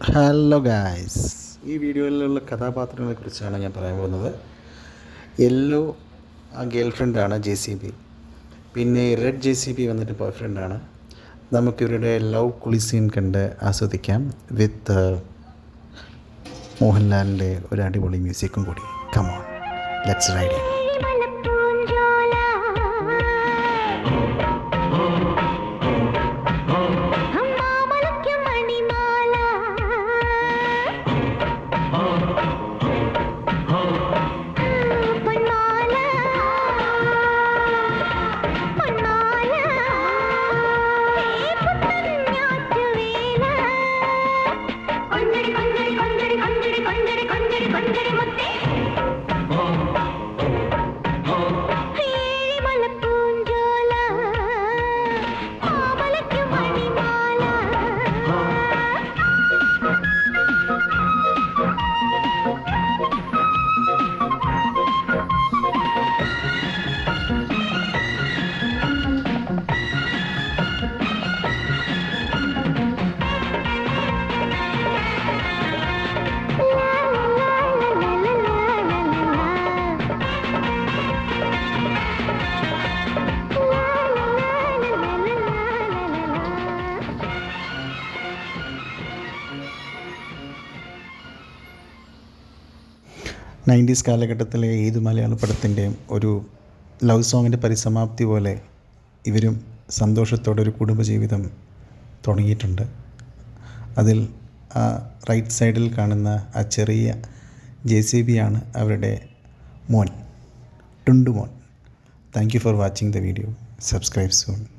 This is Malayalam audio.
ഹലോ ഗായ്സ് ഈ വീഡിയോയിലുള്ള കഥാപാത്രങ്ങളെ കുറിച്ചാണ് ഞാൻ പറയാൻ പോകുന്നത്. യെല്ലോ ആ ഗേൾ ഫ്രണ്ടാണ് ജെ സി ബി പിന്നെ റെഡ് ജെ സി ബി വന്നിട്ട് ബോയ് ഫ്രണ്ടാണ് നമുക്കിവരുടെ ലവ് കുളിസീൻ കണ്ട് ആസ്വദിക്കാം വിത്ത് മോഹൻലാലിന്റെ ഒരു അടിപൊളി മ്യൂസിക്കും കൂടി. കമോൺ ലെറ്റ്സ് റൈഡ് ってもて。നയന്റീസ് കാലഘട്ടത്തിലെ ഏത് മലയാള പടത്തിന്റെയും ഒരു ലവ് സോങ്ങിന്റെ പരിസമാപ്തി പോലെ ഇവരും സന്തോഷത്തോടെ ഒരു കുടുംബജീവിതം തുടങ്ങിയിട്ടുണ്ട്. അതിൽ ആ റൈറ്റ് സൈഡിൽ കാണുന്ന ആ ചെറിയ ജെ സി ബി ആണ് അവരുടെ മോൻ ടുണ്ടു മോൻ thank you for watching the video. Subscribe soon.